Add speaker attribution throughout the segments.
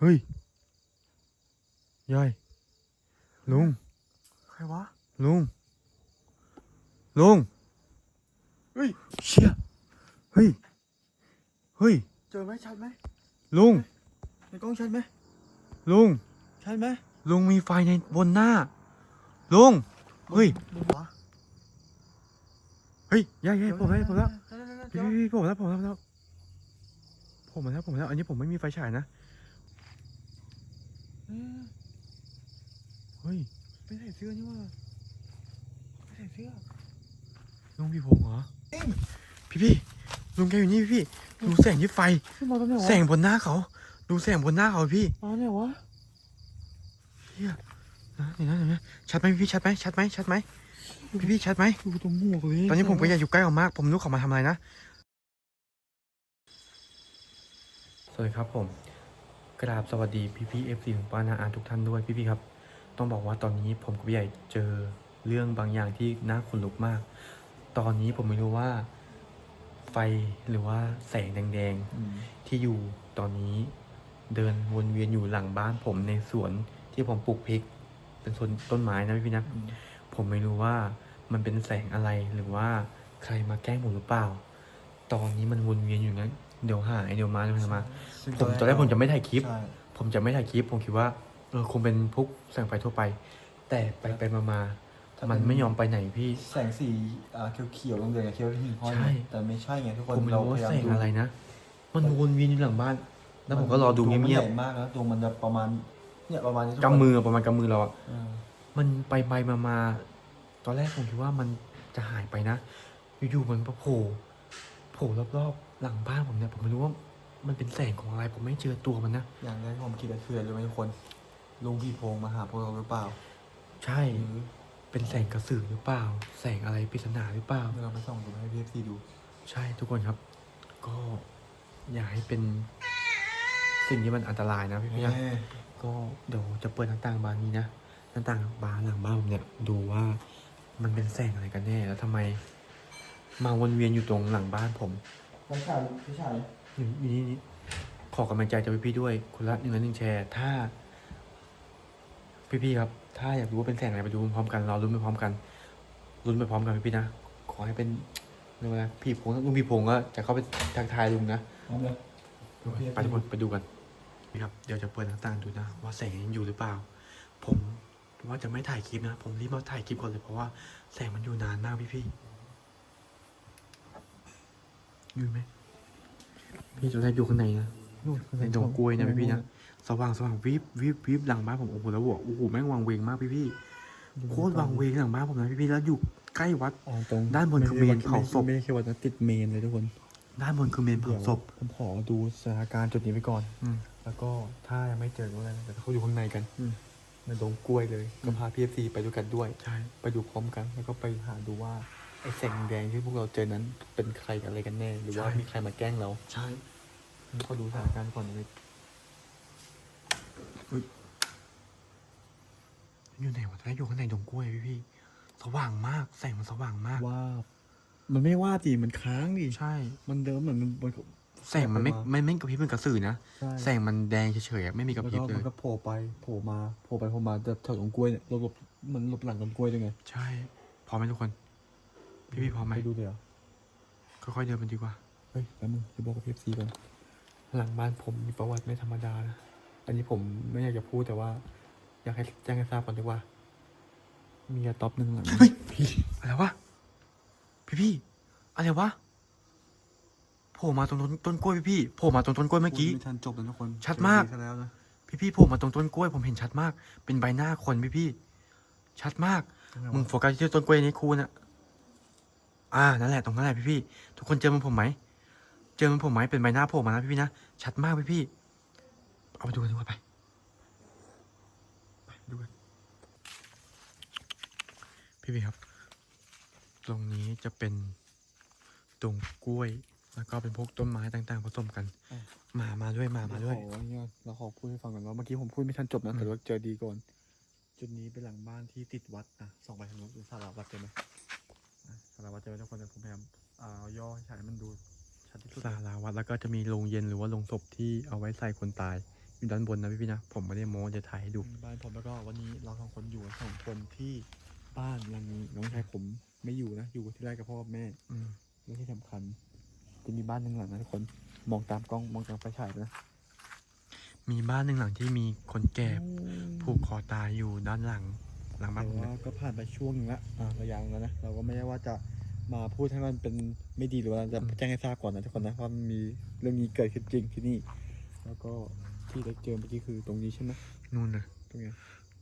Speaker 1: เฮ้ยยายลุง
Speaker 2: ใครวะ
Speaker 1: ลุง ลุง
Speaker 2: เฮ้ย
Speaker 1: เชี่ย เฮ้ย เฮ้ย
Speaker 2: เจอไหมชัดไหม
Speaker 1: ลุง
Speaker 2: ในกล้องชัดไหม
Speaker 1: ลุง
Speaker 2: ชัดไหม
Speaker 1: ลุงมีไฟในบนหน้า ลุง เฮ้ย
Speaker 2: ลุงวะ
Speaker 1: เฮ้ยยายยายผมแล้วผมแล้ว
Speaker 2: เจ
Speaker 1: พี่
Speaker 2: อ
Speaker 1: พี่พี่ผมแล้วผมแล้วผมแล้วผมมาแล้วผมมาแล้ว อันนี้ผมไม่มีไฟฉายนะ
Speaker 2: เออ
Speaker 1: เฮ้ย
Speaker 2: ไม่ใส่เสื้อนี่ว่าไม่ใส่เสื้อ
Speaker 1: ลุงพี่พงษ์เหรอ พี่พี่ลุงแกอยู่นี่พี่พี่ดูแสงที่ไฟ
Speaker 2: ขึ้นมาตอนไหนวะ
Speaker 1: แสงบนหน้าเขา ดูแสงบนหน้าเขาพี่
Speaker 2: มาเนี่ยวะ
Speaker 1: เฮียนะนี่นะนี่นะชัดไหมพี่ชัดไหมชัดไหมชัดไหมพี่พี่ชัดไหม
Speaker 2: ดูตรงหมวกเลย
Speaker 1: ตอนนี้ผมก็อยากอยู่ใกล้เขามาก ผมรู้เขามาทำอะไรนะ สวัสดีครับผม กราบสวัสดีพี่พี่เอฟซีของป้านาอาทุกท่านด้วยพี่พี่ครับ ต้องบอกว่าตอนนี้ผมกับพี่ใหญ่เจอเรื่องบางอย่างที่น่าขนลุกมาก ตอนนี้ผมไม่รู้ว่า ไฟหรือว่าแสงแดงๆ
Speaker 2: อืม
Speaker 1: ที่อยู่ตอนนี้เดินวนเวียนอยู่หลังบ้านผมในสวนที่ผมปลูกพริก เป็นสวนต้นไม้นะพี่นะ
Speaker 2: อืม
Speaker 1: ผมไม่รู้ว่ามันเป็นแสงอะไรหรือว่าใครมาแกล้งผมหรือเปล่า ตอนนี้มันวนเวียนอยู่งั้น เดี๋ยวหายเดี๋ยวมาเดี๋ยวมา
Speaker 2: ซึ่ง
Speaker 1: ผมตอนแรกผมจะไม่ถ่ายคลิป
Speaker 2: ใช่
Speaker 1: ผมจะไม่ถ่ายคลิป ผมคิดว่าเออคงเป็นพวกแสงไฟทั่วไป แต่ไปไปมามามันไม่ยอมไปไหนพี่
Speaker 2: แสงสีอ่าเขียวๆตรงเดือนกับเขียวที่หิ่งห้อย
Speaker 1: ใช่
Speaker 2: แต่ไม่ใช่ไงทุกคน
Speaker 1: ผมไม่รู้ว่า
Speaker 2: พยย
Speaker 1: แสง
Speaker 2: ดู
Speaker 1: อะไรนะ มันวนเวียนอยู่หลังบ้าน แล้วผมก็รอดู
Speaker 2: ว
Speaker 1: เงียบ
Speaker 2: มันใหญ่มากนะตัวมันจะประมาณเนี่ยประมาณนี้ทุ
Speaker 1: ๆ
Speaker 2: คน
Speaker 1: กำมือประมาณกำมือเราอะ
Speaker 2: เออ
Speaker 1: มันไปไปมามาตอนแรกผมคิดว่ามันจะหายไปนะ อยู่ๆมันโผล่โผล่รอบๆหลังบ้านผมเนี่ยผมไม่รู้ว่ามันเป็นแสงของอะไรผมไม่เจอตัวมันนะ
Speaker 2: อย่างแรกที่ผมคิดก็คืออะไรรู้ไหมทุกคนลุงพี่พงษ์มาหาพวกเราหรือเปล่า
Speaker 1: ใช่
Speaker 2: หรือ
Speaker 1: เป็นแสงกระสือหรือเปล่า แสงอะไรปริศนาหรือเปล่า
Speaker 2: เดี๋ยวเราไปส่องดูให้พี่เอฟซีดู
Speaker 1: ใช่ทุกคนครับ ก็อย่าให้เป็นสิ่งที่มันอันตรายนะพี่พี่นะ
Speaker 2: เอ้ย
Speaker 1: ก็เดี๋ยวจะเปิดหน้าต่างบานนี้นะหน้าต่างบานหลังบ้านผมเนี่ยดูว่ามันเป็นแสงอะไรกันแน่แล้วทำไม มาวนเวียนอยู่ตรงหลังบ้านผม
Speaker 2: พี่ชายพี่ชาย
Speaker 1: นี่นี่นี่ขอกำลังใจจากพี่ๆด้วยคนละหนึ่งละหนึ่งแชร์ ถ้า พี่ๆครับ ถ้าอยากรู้ว่าเป็นแสงอะไรไปดูพร้อมกันรอรุ้นไปพร้อมกันรุ้นไปพร้อมกันพี่ๆนะขอให้เป็นเรียกว่าอะไรพี่พงษ์ลุงพี่พงษ์ก็จะเข้าไปทักทายลุงนะ
Speaker 2: เอาเลย
Speaker 1: ไปทุกคนไปดูกันนี่ครับเดี๋ยวจะเปิดหน้าต่างดูนะ ว่าแสงยังอยู่หรือเปล่า ผมว่าจะไม่ถ่ายคลิปนะ ผมรีบมาถ่ายคลิปก่อนเลยเพราะว่าแสงมันอยู่นานมากพี่ๆ อยู่ไหมพี่จะได้อยู่ข้างในนะ
Speaker 2: นู่น
Speaker 1: ในดงกล้วยนะพี่ๆนะสว่างสว่างวิบวิบวิบหลังบ้านผมโอ้โหแล้วบอกโอ้โหแม่งวังเวงมากพี่พี่ๆโคตรวังเวงหลังบ้านผมนะพี่พี่ๆแล้วอยู่ใกล้วัด
Speaker 2: อ๋อตรง
Speaker 1: ด้านบนคือเมนเผาศพ
Speaker 2: ไม่ได้แค่ว่าจะติดเมนเลยทุกคน
Speaker 1: ด้านบนคือเมนเผาศพ
Speaker 2: ผมขอดูสถานการณ์จุดนี้ไปก่อน
Speaker 1: อืม
Speaker 2: แล้วก็ถ้ายังไม่เจอก็แล้วแต่
Speaker 1: เขาอยู่ข้างในกัน
Speaker 2: ในดงกล้วยเลยก็พาพีเอฟซีไปด้วยกันด้วย
Speaker 1: ใช่
Speaker 2: ไปดูพร้อมกัน แล้วก็ไปหาดูว่า ไอ้แสงแดงที่พวกเราเจอนั้น เป็นใครอะไรกันแน่ หรือว่ามีใครมาแกล้งเรา
Speaker 1: ใช่
Speaker 2: ก็ดูสถานการณ์ก่อนเลย
Speaker 1: อยู่ไหนวะตอนแรกอยู่ข้างในดงกล้วยพี่พี่ๆสว่างมากแสงมันสว่างมาก
Speaker 2: ว่า มันไม่ว่าจีมันค้างดิ
Speaker 1: ใช่
Speaker 2: มันเดิมเหมือนมันมัน
Speaker 1: แสงมันไม่ไม่ไม่กระพริบเป็นกระสือนะ
Speaker 2: ใช่
Speaker 1: แสงมันแดงเฉยๆอะไม่มีกระ
Speaker 2: แล้ว
Speaker 1: พริบ
Speaker 2: ก็
Speaker 1: เล
Speaker 2: มัน
Speaker 1: ย
Speaker 2: ก็โผล่ไปโผล่มาโผล่ไปโผล่มาแต่แถวดงกล้วยเนี่ยหลบหลบมันหลบหลังดงกล้วยด้วยไง
Speaker 1: ใช่พร้อมไหมทุกคน พี่พี่ๆพร้อมไหม
Speaker 2: ไปดูเดี๋ยว
Speaker 1: ค่อยๆเดินไปดีกว่า
Speaker 2: เฮ้ยแล้วมึงจะบอกกับพีเอฟซีก่อน หลังบ้านผมมีประวัติไม่ธรรมดานะ อันนี้ผมไม่อยากจะพูดแต่ว่า อยากให้แจ้งให้ทราบก่อนดีกว่า มีกระต๊อบหนึ่งหลัง
Speaker 1: เฮ้ยอะไรวะ พี่พี่ๆอะไรวะโผล่มาตรงต้นต้นกล้วยพี่พี่ๆโผล่มาตรงต้นกล้วยเมื่อกี้
Speaker 2: ไม่ทันจบเลยทุกคน
Speaker 1: ชัดมาก
Speaker 2: เจอดีซะแล้วนะ
Speaker 1: พี่พี่ๆโผล่มาตรงต้นกล้วยผมเห็นชัดมาก เป็นใบหน้าคนพี่พี่ๆชัดมากมึงโฟกัสที่ต้นกล้วยนี้ครูน่ะ อ่านั่นแหละตรงนั้นแหละพี่พี่ๆทุกคนเจอมันผมไหมเจอมันผมไหมเป็นใบหน้าโผล่มานะพี่พี่ๆนะชัดมากพี่พี่ๆเอาไปดูกันดีกว่าไปไปดูกันพี่พี่ๆครับ ตรงนี้จะเป็นตรงกล้วย แล้วก็เป็นพวกต้นไม้ต่างๆผสมกันหมามาด้วยหมามาด้วย
Speaker 2: เราขอเนี่ยเราขอพูดให้ฟังก่อนว่าเมื่อกี้ผมพูดไม่ทันจบนะ แต่ว่าเจอดีก่อน จุดนี้เป็นหลังบ้านที่ติดวัดนะส่องไปทางนู้นดูสาราวัดเจอไหมอะสาราวัดเจอไหมทุกคนแต่ผมพยายามอ่าย่อให้ฉายให้มันดูชัดที่สุด
Speaker 1: ศาลาวัดแล้วก็จะมีโรงเย็นหรือว่าโรงศพที่เอาไว้ใส่คนตาย อยู่ด้านบนนะพี่พี่ๆนะ ผมไม่ได้โม้จะถ่ายให้ดู
Speaker 2: บ้านผมแล้วก็วันนี้เราสองคนอยู่กันสองคนที่บ้านหลังนี้น้องชายผมไม่อยู่นะ อยู่ที่ไร่กับพ่อกับแม่
Speaker 1: อืม
Speaker 2: และที่สำคัญจะมีบ้านหนึ่งหลังนะทุกคนมองตามกล้องมองตามไฟฉายไปนะ
Speaker 1: มีบ้านหนึ่งหลังที่มีคนแก่ผูกคอตายอยู่ด้านหลัง หลังบ้าน
Speaker 2: แต่
Speaker 1: ผม
Speaker 2: ว่า
Speaker 1: เลย
Speaker 2: ก็ผ่านไปช่วงหนึงละอ่าระยะหนึงแล้วนะ เราก็ไม่ได้ว่าจะมาพูดให้มันเป็นไม่ดีหรือว่าจะแจ้งให้ทราบก่อนนะทุกคนนะว่ามันมีเรื่องนี้เกิดขึ้นจริงที่นี่ แล้วก็ที่ได้เจอเมื่อกี้คือตรงนี้ใช่ไหม
Speaker 1: นู่นเลย
Speaker 2: ตรงเนี้ย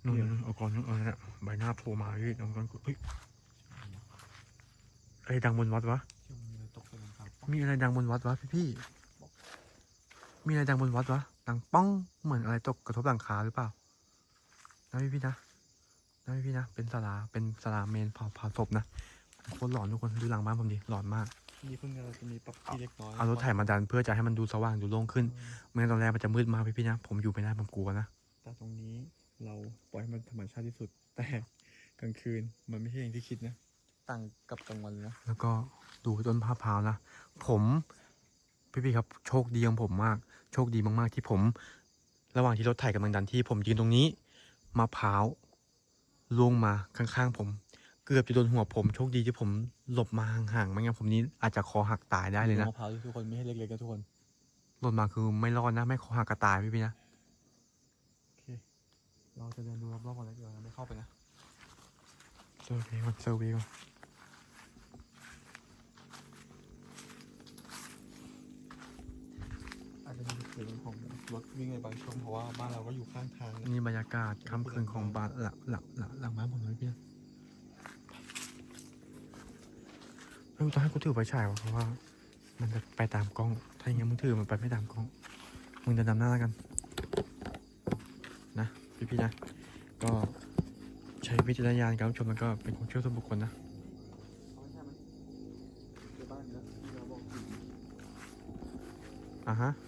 Speaker 1: นู่น
Speaker 2: เนี่ย
Speaker 1: นู่นเอาก่อนนู่นเออเนี่ยใบหน้าโผล่มาพี่น้องกันเฮ้ยอะไรดังบนวัดวะ
Speaker 2: ที่มันมีอะไรตกใส่หลังคาป๊อก
Speaker 1: มีอะไรดังบนวัดวะพี่พี่ๆมีอะไรดังบนวัดวะดังป้องเหมือนอะไรตกกระทบหลังคาหรือเปล่านะพี่พี่ๆนะ นะพี่พี่ๆนะ เป็นสลาเป็นสลาเมนเผาเผาศพนะโคตรหลอนทุกคนดูหลังบ้านผมดิหลอนมาก
Speaker 2: นี่เพิ่งเราจะมีปรับที่เล็กน้อย
Speaker 1: เอารถไถมาดันเพื่อจะให้มันดูสว่างดูโล่งขึ้นไม่งั้นตอนแรกมันจะมืดมากพี่พี่ๆนะ ผมอยู่ไม่ได้ผมกลัวนะ
Speaker 2: แต่ตรงนี้เราปล่อยให้มันธรรมชาติที่สุด แต่กลางคืนมันไม่ใช่อย่างที่คิดนะต่างกับกลางวันเลยนะ
Speaker 1: แล้วก็ดูต้นมะพร้าวนะผมพี่พี่ๆครับโชคดีของผมมาก โชคดีมากๆที่ผม ระหว่างที่รถไถกำลังดันที่ผมยืนตรงนี้มะพร้าว ล่วงมาข้างๆผม เกือบจะโดนหัวผมโชคดีที่ผมหลบมาห่างๆไม่งั้นผมนี้อาจจะคอหักตายได้เลยนะ
Speaker 2: มะพร้าวที่ทุกคนไม่ให้เล็กๆนะทุกคน
Speaker 1: หล่นมาคือไม่รอดนะ ไม่คอหักก็ตายพี่พี่ๆนะ
Speaker 2: โอเคเราจะเดินดูรอบๆก่อนแล้วเดี๋ยวเราไม่เข้าไปนะ
Speaker 1: เซอร์เวย์ก่อนเซอร์เวย์ก่อน
Speaker 2: อาจจะมีเสียงของรถวิ่งในบางช่วงเพราะว่าบ้านเราก็อยู่ข้างทางนะ
Speaker 1: นี่บรรยากาศค่ำคืนของบ้านหลังหลังหลังหลังบ้านผมเลยพี่นะไม่ต้องให้กูถือไฟฉายวะเพราะว่า มันจะไปตามกล้อง ถ้าอย่างงั้นมึงถือมันไปไม่ตามกล้อง มึงจะนำหน้าแล้วกัน นะพี่ๆนะ ก็ใช้วิจารณญาณการรับชมแล้วก็เป็นความเชื่อส่วนบุคคลนะ
Speaker 2: เขาไม่ใช่ไหมเจอบ้านแล้วที่เราบอกอยู่
Speaker 1: อะฮะ
Speaker 2: เจอปะเออ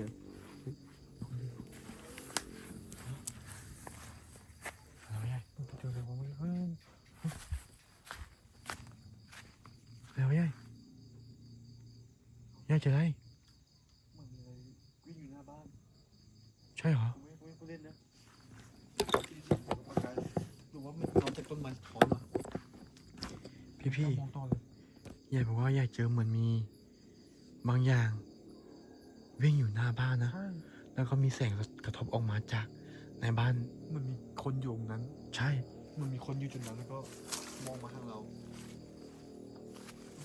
Speaker 2: เข้าไปเจอ
Speaker 1: แล้วยายเจอแล้วเว้ยเฮ้ยเฮ้ยแล้วยายยายเจออะไร
Speaker 2: มันมีอะไรวิ่งอยู่หน้าบ้าน
Speaker 1: ใช่เหรอ
Speaker 2: ไม่ไม่กูเล่นนะหรือว่ามันนอนจากต้นไม้ถอนเหรอ
Speaker 1: พี่พี่
Speaker 2: มองต่อเลย
Speaker 1: ยายบอกว่ายายเจอเหมือนมี บางอย่าง วิ่งอยู่หน้าบ้านนะ
Speaker 2: ใช่
Speaker 1: แล้วก็มีแสงกระทบออกมาจากในบ้าน
Speaker 2: มันมีคนอยู่ตรงนั้น
Speaker 1: ใช่
Speaker 2: มันมีคนอยู่จุดนั้นแล้วก็มองมาทางเรา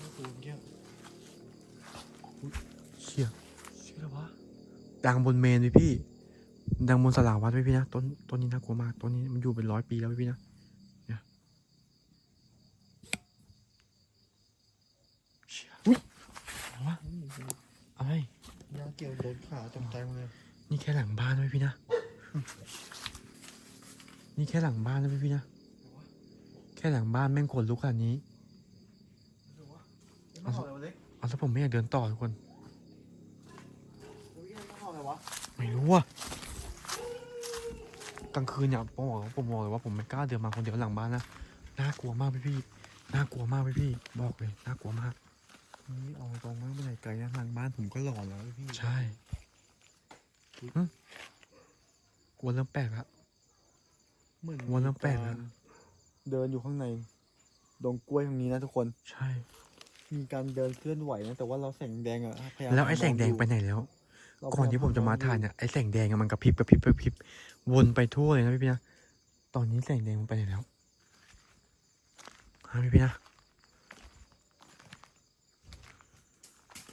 Speaker 2: น่ากลัวเมื่อกี้
Speaker 1: เชี่ย
Speaker 2: ชื่ออะไรวะ
Speaker 1: ดังบนเมนพี่พี่ ดังบนสลาวัดพี่พี่นะ ต้นต้นนี้น่ากลัวมาก ต้นนี้มันอยู่เป็นร้อยปีแล้วพี่พี่นะ เนี่ยเชี่ยอุ๊ยอะไรวะอะไร
Speaker 2: ยาเกี่ยวโดนขาตกใจหมดเลย
Speaker 1: นี่แค่หลังบ้านนะพี่พี่นะ นี่แค่หลังบ้านนะพี่พี่นะ แค่หลังบ้านแม่งขนลุกขนาดนี้
Speaker 2: ไม่รู้วะไม่เห่าอะไรวะเล็ก
Speaker 1: เอาถ้าผมไม่อยากเดินต่อทุกคน
Speaker 2: เฮ้ยไม่เห่าอะไรวะ
Speaker 1: ไม่รู้อะกลางคืนเนี่ยผมบอกผมบอกเลยว่าผมไม่กล้าเดินมาคนเดียวหลังบ้านนะ น่ากลัวมากพี่พี่ๆน่ากลัวมากพี่พี่ๆบอกเลย น่ากลัวมาก
Speaker 2: นี่เอาตรงมากเมื่อไหร่ไกลนะทางบ้านผมก็หลอนแล้วพี่
Speaker 1: ใช่หึกลัวเริ่มแปลกแล้ว
Speaker 2: เหมือน
Speaker 1: วันละแปดนะ
Speaker 2: มีการเดินอยู่ข้างใน ดงกล้วยตรงนี้นะทุกคน
Speaker 1: ใช่
Speaker 2: มีการเดินเคลื่อนไหวนะแต่ว่าเราแสงแดงอะพยายาม
Speaker 1: แล้วไอ้แสงแดง
Speaker 2: มอยู่
Speaker 1: ไปไหนแล้ว
Speaker 2: เรา
Speaker 1: ก่อนที่ผมจะมาถ่าย
Speaker 2: พ
Speaker 1: เนี่ยไอ้แสงแดงอะมันกระพริบกระพริบกระพริบวนไปทั่วเลยนะพี่พี่นะ ตอนนี้แสงแดงมันไปไหนแล้วฮะพี่พี่นะ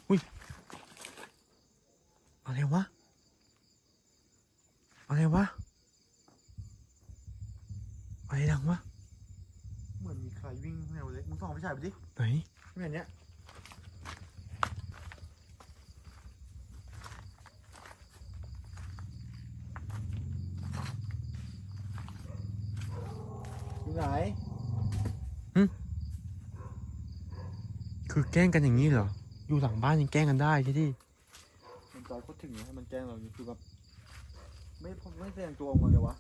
Speaker 1: อุ้ย อะไรวะ อะไรวะ อะไรดังวะ
Speaker 2: เหมือนมีใครวิ่งข้างในวะเล็กมึงส่องไปฉายไปดิ
Speaker 1: ไหน
Speaker 2: ไม่เห็นเนี้ยอยู่ไหน
Speaker 1: คือแกล้งกันอย่างนี้เหรอ อยู่หลังบ้านยังแกล้งกันได้ที่ที่
Speaker 2: มันจ อยโคตรถึงนะให้มันแกล้งเรานี่คือแบบไม่พไม่แสดงตัวออกมาเลยวะ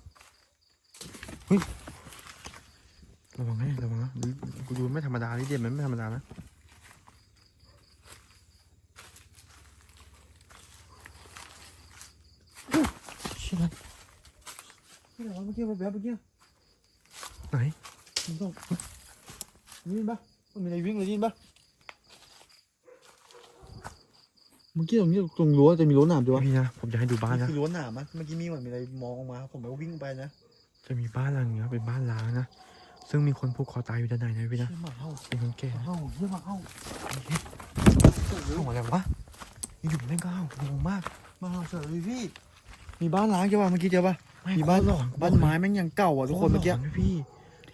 Speaker 1: ระวังให้ระวังนะดูกูดูไม่ธรรมดาลิเดียมันไม่ธรรมดานะชื่ออะไร
Speaker 2: นี่อะไรวะเมื่อกี้แบบเมื่อกี้
Speaker 1: ไหน
Speaker 2: มันต้องนี่ปะมันมีอะไรวิ่งเลยนี่ปะ เมื่อกี้ตรงนี้ตรงรั้วจะมีรั้วหนามด้วยวะ
Speaker 1: พี่นะผมจะให้ดูบ้านนะ
Speaker 2: คือรั้วหนามอะเมื่อกี้มีเหมือนมีอะไรมองออกมา ผมก็วิ่งไปนะ
Speaker 1: จะมีบ้านหลังเนี้ยเป็นบ้านล้างนะซึ่งมีคนผูกคอตายอยู่ด้านในนะพี่นะ
Speaker 2: เชี่ยหมาเห่า
Speaker 1: เป็นคนแก่
Speaker 2: หมา
Speaker 1: นะ
Speaker 2: เห่าเฮียหมาเห่า
Speaker 1: เข้ามาแล้ววะอยู่ๆแม่งก็เห่างงมาก
Speaker 2: หมาเห่าเฉยเลยพี่ มีบ้านล้างใช่ปะเมื่อกี้เจอปะ
Speaker 1: ไม่
Speaker 2: มีบ้าน
Speaker 1: โคตรหลอน
Speaker 2: บ้านไม้แม่งยังเก่าอะทุกคนเมื่อกี้
Speaker 1: โตรหลนพี่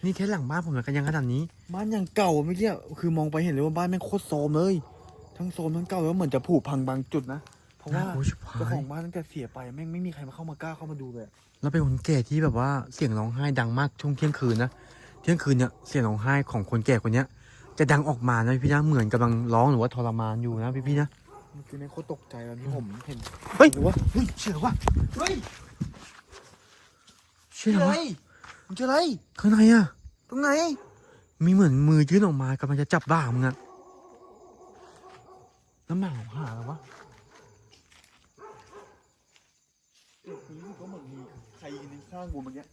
Speaker 1: นี่แค่หลังบ้านผมเลยกันยังขนาดนี้
Speaker 2: บ้านยังเก่าอะเมื่อกี้คือมองไปเห็นเลยว่าบ้านแม่งโคตรโซมเลย ทั้งโซมทั้งเก่าแล้วเหมือนจะผุพังบางจุดนะ เพราะว่า
Speaker 1: โอ้ชิบหา
Speaker 2: เจ้ายของบ้านตั้งแต่เสียไปแม่งไม่มีใครมาเข้ามากล้าเข้ามาดูเลยอะ
Speaker 1: แล้วเป็นคนแก่ที่แบบว่าเสียงร้องไห้ดังมากช่วงเที่ยงคืนนะเที่ยงคืนเนี่ยเสียงร้องไห้ของคนแก่คนเนี้ย จะดังออกมานะพี่นะเหมือนกำลังร้องหรือว่าทรมานอยู่นะพี่พี่ๆนะ
Speaker 2: เมื่อกี้แม่งโคตรตกใจตอนที่ผมเห็น
Speaker 1: เฮ้ย
Speaker 2: หรือว่าเฮ้ยเชื่อว่าเฮ้ย
Speaker 1: เชื่อไหม
Speaker 2: มึงเจออะไร
Speaker 1: ข้างในอะ
Speaker 2: ตรงไหน
Speaker 1: มีเหมือนมือยื่นออกมากำลังจะจับบ่ามึงอะ แล้วหมาหาแล้ววะ
Speaker 2: รู้สึกว่าเหมือนมีใครยืนข้างกูเมื่อกี้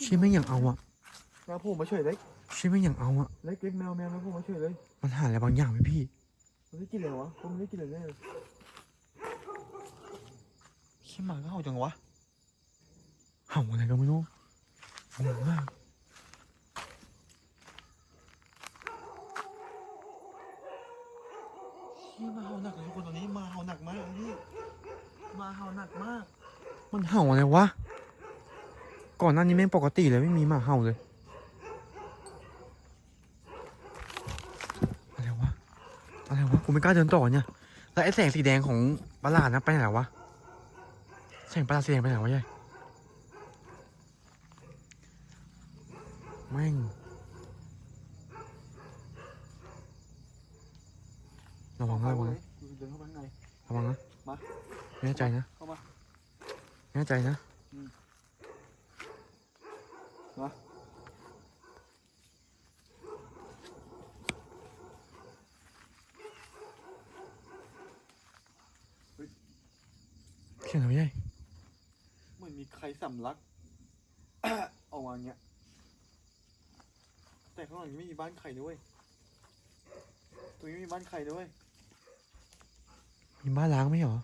Speaker 1: เชี่ยแม่งอย่างเอาอะ
Speaker 2: แมวผมมาเฉยเลย
Speaker 1: เชี่ยแม่งอย่างเอาอะ
Speaker 2: เล็กเล็กแมวแมวแมวผมมาเฉยเลย
Speaker 1: มันหาอะไรบางอย่างไหมพี่
Speaker 2: มันไม่กินเลยวะผมไม่ได้กินเลยแน่เลยขี้หมาก็เห่าจังวะ
Speaker 1: เห่าอะไรก็ไม่รู้งงมาก
Speaker 2: ขี้หมาเห่าหนักเลยทุกคนตอนนี้หมาเห่าหนักมากเลยพี่ หมาเห่าหนักมาก
Speaker 1: มันเห่าอะไรวะ ก่อนหน้านี้แม่งปกติเลยไม่มีหมาเห่าเลยอะไรวะอะไรวะกูไม่กล้าเดินต่อเนี่ยแล้วไอ้แสงสีแดงของประหลาดนะไปไหนวะแสงประหลาดสีแดงไปไหนวะยายแม่งระวังนะระวังนะ
Speaker 2: เดินเข้าไปข้างใน
Speaker 1: ระวังนะ
Speaker 2: มา
Speaker 1: แน่ใจนะ
Speaker 2: เข้ามา
Speaker 1: แน่ใจนะ
Speaker 2: มา
Speaker 1: เขียนอะไรยาย
Speaker 2: เหมือนมีใครสำลักออกมาอย่างเงี้ย แต่ข้างหลังนี้ไม่มีบ้านใครด้วยตรงนี้ไม่มีบ้านใครด้วย
Speaker 1: มีบ้านล้างไหมเหรอ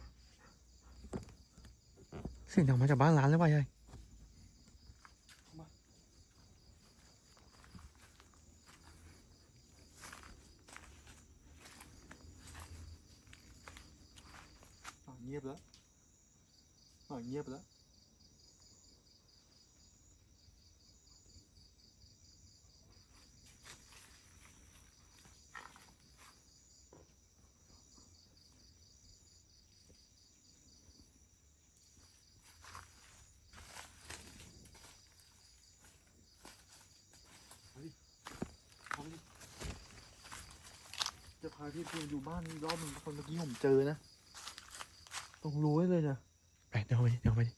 Speaker 1: เสียงดังมาจากบ้านล้างหรือเปล่ะยาย
Speaker 2: เงียบแล้วเงียบแล้ว พาพี่เพื่อนอยู่บ้านอีกรอบหนึ่งคนเมื่อกี้ผมเจอนะ ต้องรู้ไว้เลยนะ
Speaker 1: ไปเดี๋ยวไปดิเดี๋ยวไปดิ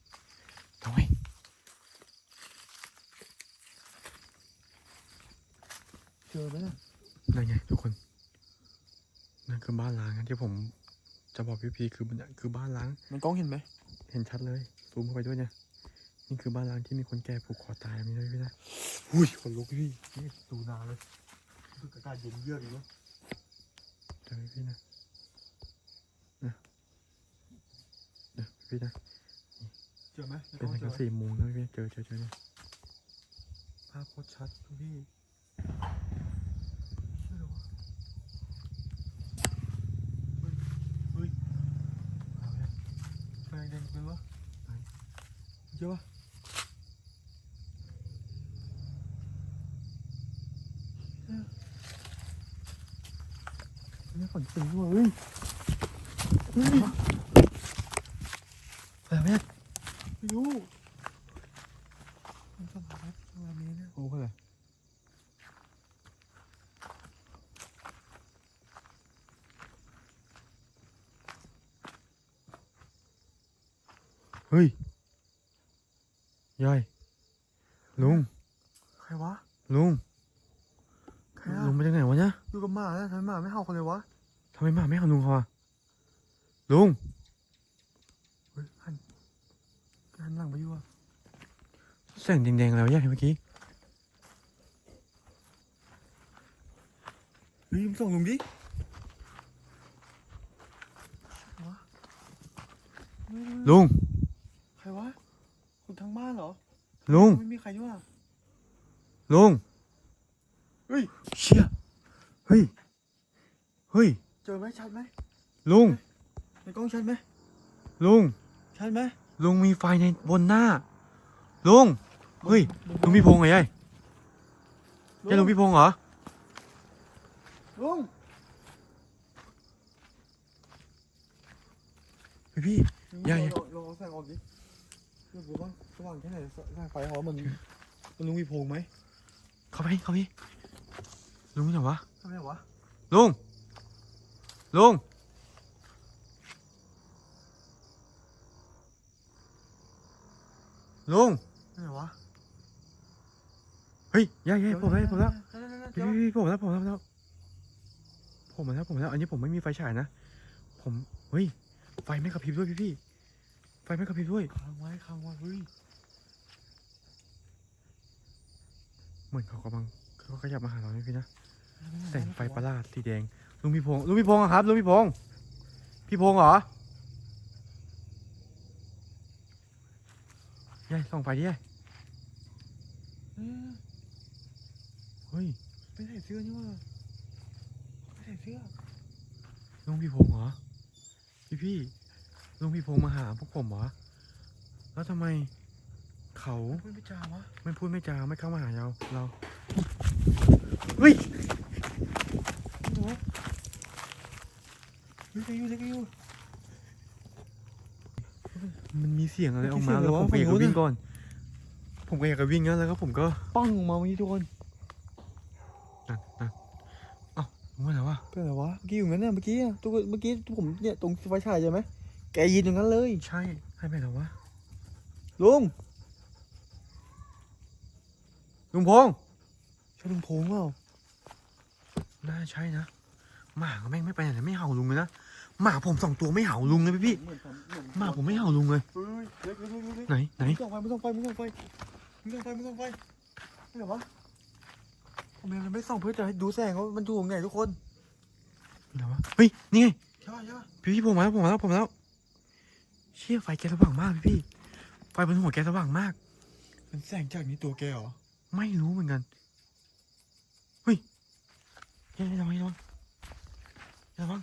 Speaker 1: เดี๋ยวไป
Speaker 2: เจอไหมนะ
Speaker 1: นั่นไงทุกคนนั่นคือบ้านล้างนะที่ผมจะบอกพี่พีคือมันคือบ้านล้าง
Speaker 2: มันกล้องเห็นไหม
Speaker 1: เห็นชัดเลยซูมเข้าไปด้วยเนี่ยนี่คือบ้านล้างที่มีคนแก่ผูกคอตายมีด้วยพี่นะ
Speaker 2: อุ้ยคนลุกพี่นี่ดูนานเลยรู้สึกอากาศเย็นเยือกเลยเนอะ
Speaker 1: เดี๋ยวพี่นะนะนะพี่นะ
Speaker 2: เจอไหมในก
Speaker 1: เป็น
Speaker 2: ล้อง
Speaker 1: สั
Speaker 2: เจ
Speaker 1: ก
Speaker 2: อไหม
Speaker 1: สี่โมงแล้วพี่เจอเจอเจอเนี่ย
Speaker 2: ภาพโคตรชัดพี่เชื่อเหรอวะ เฮ้ยเฮ้ย
Speaker 1: เอาเล
Speaker 2: ไฟแดงเป็นวะ
Speaker 1: ไหน
Speaker 2: เจอปะ
Speaker 1: นี่ฝนตกด้วยเฮ้ยเฮ้ยอะไรเนี่ย
Speaker 2: ไม่รู้มันสลายสลายนี้เนี่ย
Speaker 1: โอ้โหอะไรเฮ้ยยายลุง
Speaker 2: ใครวะ
Speaker 1: ลุง
Speaker 2: ใครอะ
Speaker 1: ลุงมาจากไหนวะเนี่ย
Speaker 2: อยู่กับหมาแล้วทำไมหมาไม่เห่าคนเลยวะ
Speaker 1: ทำไมหมาไม่เห่าลุงเขาอะลุง
Speaker 2: หลังไปอยู่อะ
Speaker 1: แสงแดงๆแล้วยายเมื่อกี้
Speaker 2: เฮ้ยมึงส่องลงดิวะเฮ้ย
Speaker 1: ลุง
Speaker 2: ใครวะคนทางบ้านเหรอ
Speaker 1: ลุง
Speaker 2: ไม่มีใครด้วยอะ
Speaker 1: ลุง
Speaker 2: เฮ้ย
Speaker 1: เชี่ยเฮ้ยเฮ้ย
Speaker 2: เจอไหมชัดไหม
Speaker 1: ลุง
Speaker 2: ในกล้องชัดไหม
Speaker 1: ลุง
Speaker 2: ชัดไหม
Speaker 1: ลุงมีไฟในบนหน้าลุงเฮ้ยลุงพี่พงษ์เหรอยายยายลุงพี่พงษ์เหรอ
Speaker 2: ลุง
Speaker 1: พี่พี่ยาย
Speaker 2: ลองลองเอาแสงออกดิเรื่องกูบ้างสว่างแค่ไหนแสงไฟเขามันมันลุงมีโพงไหม
Speaker 1: เข้าไปเข้าไปลุงอยู่ไหนวะ
Speaker 2: ทำไมวะ
Speaker 1: ลุงลุงลุง
Speaker 2: ทำไมวะ
Speaker 1: เฮ้ยยายยายผมแล้วผมแล้ว
Speaker 2: เดี๋
Speaker 1: พี่
Speaker 2: ยว
Speaker 1: พี่พี่ผมแล้วผมแล้วผมแล้วผมแล้วผมแล้วอันนี้ผมไม่มีไฟฉายนะผมเฮ้ยไฟไม่กระพริบด้วยพี่พี่ไฟไม่กระพริบด้วย
Speaker 2: ค้างไว้ค้างไว้เฮ้ย
Speaker 1: เหมือนเขากำลังเขาขยับมาหาเราเนี่ยพี่นะแสงไฟประหลาดสีแดงลุงพี่พงษ์ลุงพี่พงษ์อะครับลุงพี่พงษ์พี่พงษ์เหรอยายส่องไฟดิยาย
Speaker 2: เออ
Speaker 1: เฮ้ย
Speaker 2: ไม่ใส่เสื้อนี่ว่าไม่ใส่เสื้อ
Speaker 1: ลุงพี่พงษ์เหรอพี่พี่ลุงพี่พงษ์มาหาพวกผมเหรอแล้วทำไม เขา
Speaker 2: เพื่อนพี่จาวะ
Speaker 1: ไม่พูดไม่จาไม่เข้ามาหาเราเราเฮ้ย
Speaker 2: นี่วะเฮ้ยใครอยู่ใครอยู่
Speaker 1: มันมีเสียงอะไรออก
Speaker 2: เสี
Speaker 1: มาย
Speaker 2: งอะไร
Speaker 1: แล้ว
Speaker 2: วะ
Speaker 1: ผมก็อยาก
Speaker 2: ฝั่งนู้
Speaker 1: จะ
Speaker 2: น
Speaker 1: วิ่ง
Speaker 2: น่ะ
Speaker 1: ก่อน ผมก็อยากจะวิ่งนะแล้วก็ผมก็
Speaker 2: ปั้งออกมาเมื่อกี้ทุกคน
Speaker 1: นั่นนั่นเอ้าลุงว่าไงวะ
Speaker 2: เป็นอะไรวะเมื่อกี้อยู่งั้นน่ะเมื่อกี้อะทุกคนเมื่อกี้ผมเนี่ยตรงไฟฉายใช่ไหมแกยืนตรงนั้นเลย
Speaker 1: ใช่ให้ไปแล้ววะ
Speaker 2: ลุง
Speaker 1: ลุงพงษ์
Speaker 2: ใช่ลุงพงษ์เปล่า
Speaker 1: น่าใช่นะหมาก็แม่งไม่ไปไหนเลยไม่เห่าลุงเลยนะหมาผมสองตัวไม่เห่าลุงเลยพี่พี่
Speaker 2: เหมือนทำเหมือน
Speaker 1: หมาผมไม่เห่าลุงเลย
Speaker 2: เฮ้ยเล็กเล็กเล็กเล็ก
Speaker 1: ไหนไหน
Speaker 2: มึงส่องไฟมึงส่องไฟมึงส่องไฟมึงส่องไฟมึงส่องไฟนี่เหรอวะผมยังไม่ส่องเพื่อจะให้ดูแสงว่ามันอยู่ตรงไหนทุกคน
Speaker 1: ไหนวะเฮ้ยนี่ไง
Speaker 2: ใช่ป่ะใช่ป่ะ
Speaker 1: พี่พี่ผมมาแล้วผมมาแล้วผมมาแล้วเชี่ยไฟแกสว่างมากพี่พี่ไฟบนหัวแกสว่างมาก
Speaker 2: เป็นแสงจากนี้ตัวแกเหรอ
Speaker 1: ไม่รู้เหมือนกัน เฮ้ยเฮ้ยระวังระวังระวัง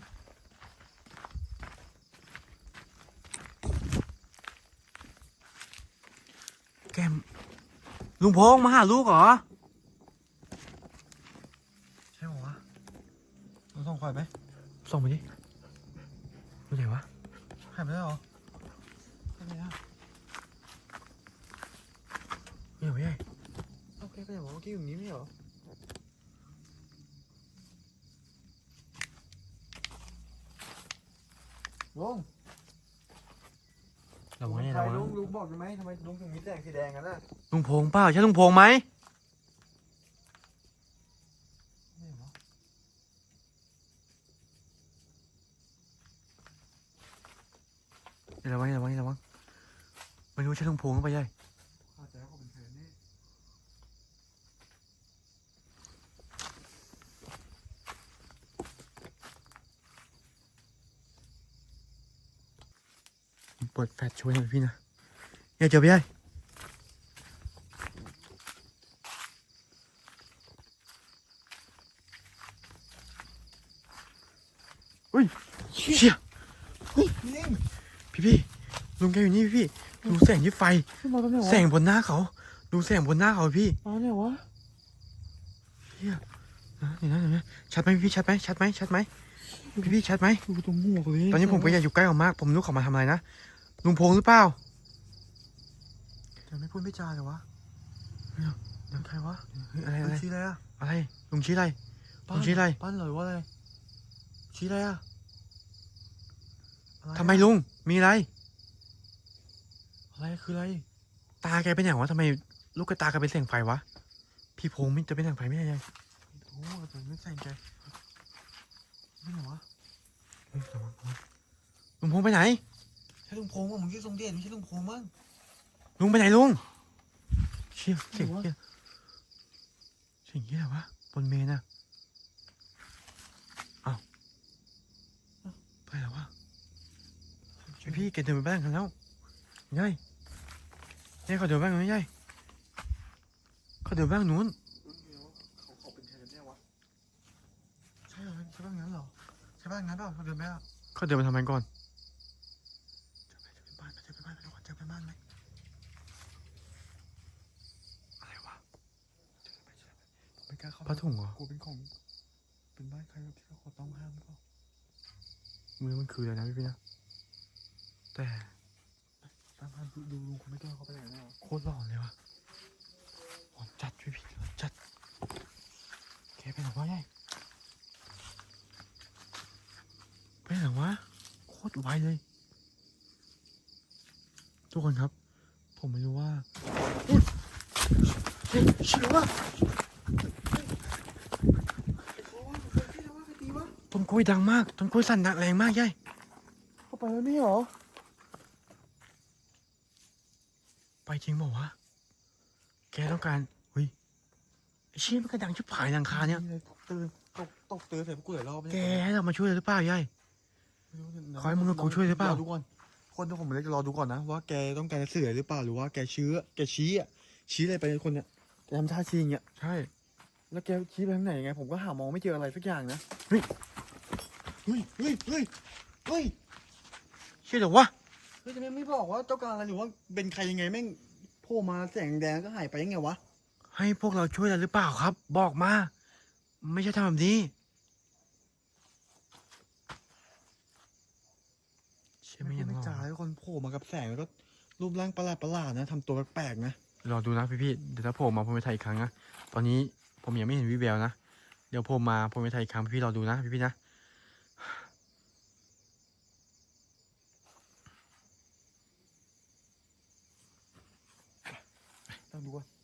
Speaker 1: แกมลุงพงมาหาลูกเหรอ
Speaker 2: ใช่ป่ะวะเราส่องไฟไหม
Speaker 1: ส่งไปดิดูไหนวะ
Speaker 2: หายไปแล้วเหรอทำไมอะ
Speaker 1: นี่เหรอพี่ใหญ่
Speaker 2: โอเคก็อย่างว่าเมื่อกี้อยู่นี้ไม่เหรอลุง
Speaker 1: ระวังเนี่ย
Speaker 2: ใคร
Speaker 1: ระวัง
Speaker 2: ลุงลุงบอกได้ไหมทำไมลุงถึงมีแสงสีแดงกันน่ะ
Speaker 1: ลุงพงษ์เปล่าใช่ลุงพงษ์ไหม
Speaker 2: นี่เหรอ
Speaker 1: เดี๋ยวระวังระวังระวังไม่รู้ใช่ลุงพงษ์หรือเปล่าใหญ่
Speaker 2: อาจจะเขาเป็นใครแน่
Speaker 1: เปิดแฟลชช่วยหน่อยพี่นะอย่าเจอพี่ใหญ่อุ้ยเชี่ย
Speaker 2: นี่
Speaker 1: พี่พี่ลุงแกอยู่นี่พี่พี่ดูแสงที่ไฟ
Speaker 2: ขึ้นมาตรงไหนวะ
Speaker 1: แสงบนหน้าเขา ดูแสงบนหน้าเขาพี่
Speaker 2: มาเนี่ยวะ
Speaker 1: เฮียนะเดี๋ยวนะเดี๋ยวนะชัดไหมพี่ชัดไหมชัดไหมชัดไหมพี่พี่ชัดไหม
Speaker 2: ดูตรงหมวกเลย
Speaker 1: ตอนนี้ผมก็อยากอยู่ใกล้เขามาก ผมไม่รู้เขามาทำอะไรนะ ลุงพงษ์หรือเปล่า
Speaker 2: จะไม่พูดไม่จาเลยวะ
Speaker 1: เดี๋ยว
Speaker 2: เดี๋ยวใครวะ
Speaker 1: เฮ้ยอะไรอะไร
Speaker 2: ชี้อะไรอะ
Speaker 1: อะไรลุงชี้อะไร
Speaker 2: ปั้
Speaker 1: ลุงชี้อะไร
Speaker 2: ปั้นเลยว่าอะไร ชี้อะไรอะอะรอะ
Speaker 1: ทำไมลุงมีอะไร
Speaker 2: อะไรคืออะไร
Speaker 1: ตาแกเป็นอย่างวะทำไมลูกกระตาแกเป็นแสงไฟวะ พี่พงษ์มิจะเป็นแสงไฟไม่ใช่ไง
Speaker 2: โอ้แต่ไม่ใส่ใจนี่เหรอวะ
Speaker 1: เฮ้ยระวังระวังลุงพงษ์ไปไหน
Speaker 2: ใช่ลุงพงษ์มั้งมึงชื่อทรงเดชไม่ใช่ลุงพงษ์มั้ง
Speaker 1: ลุงไปไหนลุงเชี่ยเสียงเชี่ยเสียงเชี่ยอะไรวะบนเมนอะเอ้าไปแล้ววะพี่พี่แกเดินไปบ้านกันแล้วยายยายเขาเดินบ้านกันไหมยายเขาเดินบ้านนู้น
Speaker 2: เขาเขาเป็นใครกันแน่วะ
Speaker 1: ใช่เหรอใช่บ้านนั้นเหรอใช่บ้านนั้นเปล่าเขาเดินไปอะเขาเดินไปทำไมก่อนจะไปจะไปบ้านจะไปบ้านก่อนจะไปบ้านไหมอะไรวะ
Speaker 2: ไม่กล้าเข้า
Speaker 1: ผ้าถุงเหรอ
Speaker 2: กลัวเป็นของ เป็นบ้านใครแบบที่เขาต้องห้ามหรือเปล่า
Speaker 1: มือมันคืออะไรนะพี่พี่นะ แต่
Speaker 2: ตามห้ามดูดูลุงคงไม่กล้าเข้าไปไหนแน่วะ
Speaker 1: โคตรหลอนเลยวะหลอนจัดพี่พี่หลอนจัดแกไปไหนวะยายไปไหนวะโคตรไวเลย ทุกคนครับ ผมไม่รู้ว่าอุ๊ยเฮ้ยเชื่อว่าต้น กล้วยดังมาก ต้นกล้วยสั่นแรงมากยาย
Speaker 2: เข้าไปแล้วนี่เหรอ
Speaker 1: ไปจริงบอกวะ แกต้องการเฮ้ยไอ้เชี่ยมันกระดังชิบหายหลังคาเนี่ย
Speaker 2: ตกตื่นตกตกตื่นใส่พวกกูหลายรอบ
Speaker 1: แกให้เรามาช่วยหรือเปล่ายาย
Speaker 2: ไม่รู้เนี่ย
Speaker 1: ขอให้มึงกับกูช่วยได้เปล่า
Speaker 2: รอดูก่อน คนที่ผมไม่ได้จะรอดูก่อนนะว่าแกต้องการจะสื่ออะไรหรือเปล่าหรือว่าแกชี้อ แกชี้อะชี้อะไรไปในคนเนี่ยแกทำท่าชี้อย่างเงี้ย
Speaker 1: ใช่
Speaker 2: แล้วแกชี้ไปทางไหนไง ผมก็หามองไม่เจออะไรสักอย่างนะ
Speaker 1: เฮ้ย
Speaker 2: เฮ้ยเฮ้ยเฮ้ยเฮ้ย
Speaker 1: เชื่อเหรอวะ
Speaker 2: เฮ้ยจะไม่ไม่บอกว่าเจ้าการอะไรหรือว่าเป็นใครยังไงแม่งโผล่มาแสงแดงก็หายไปยังไงวะ
Speaker 1: ให้พวกเราช่วยอะไรหรือเปล่าครับ บอกมา ไม่ใช่ทำแบบนี้เชื่อไม่
Speaker 2: ไม่
Speaker 1: ยัง
Speaker 2: ไม่
Speaker 1: หรอ
Speaker 2: จ่ายคนโผล่มากับแสงแล้วก็รูปร่างประหลาดประหลาดๆนะทำตัวแปลกๆนะ
Speaker 1: รอดูนะพี่พี่ๆเดี๋ยวถ้าโผล่มาผมไปถ่ายอีกครั้งนะ ตอนนี้ผมยังไม่เห็นวิแววนะ เดี๋ยวโผล่มาผมไปถ่ายอีกครั้งพี่ๆรอดูนะพี่พี่ๆนะ
Speaker 2: ต้องดูก่อน